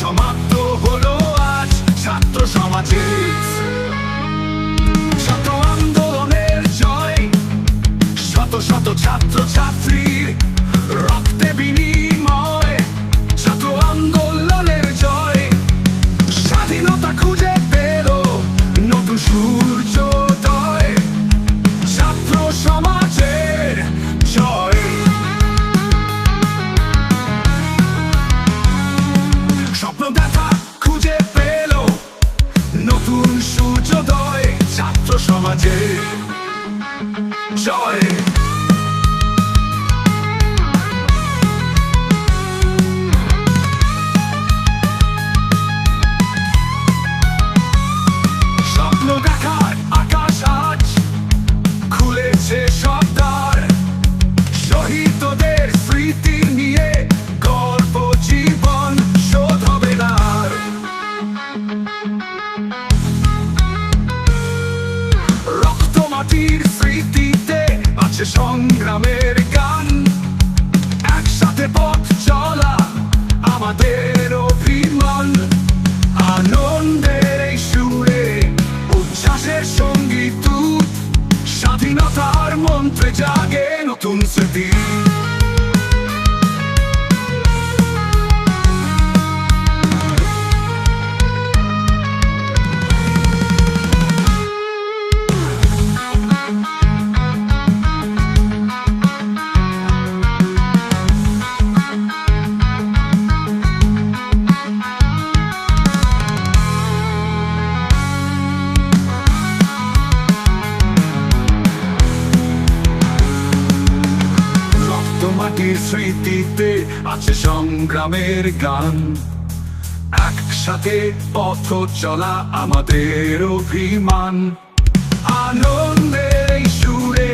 সমাপ্ত হলো আজ। ছাত্র সমাজে ছাত্র আন্দোলনের জয়। শত শত ছাত্র ছাত্রীর রক্তে বিনিয়োগ ছাত্র সমাজের মাটির স্মৃতিতে আছে সংগ্রামের গান একসাথে পথ চলা আমাদের অভিমান আনন্দের এই সুরে উচ্ছ্বাসের সংগীত স্বাধীনতার মন্ত্রে জাগে নতুন স্মৃতি মাটির স্মৃতিতে আছে সংগ্রামের গান। একসাথে পথ চলা আমাদের অভিমান। আনন্দের সুরে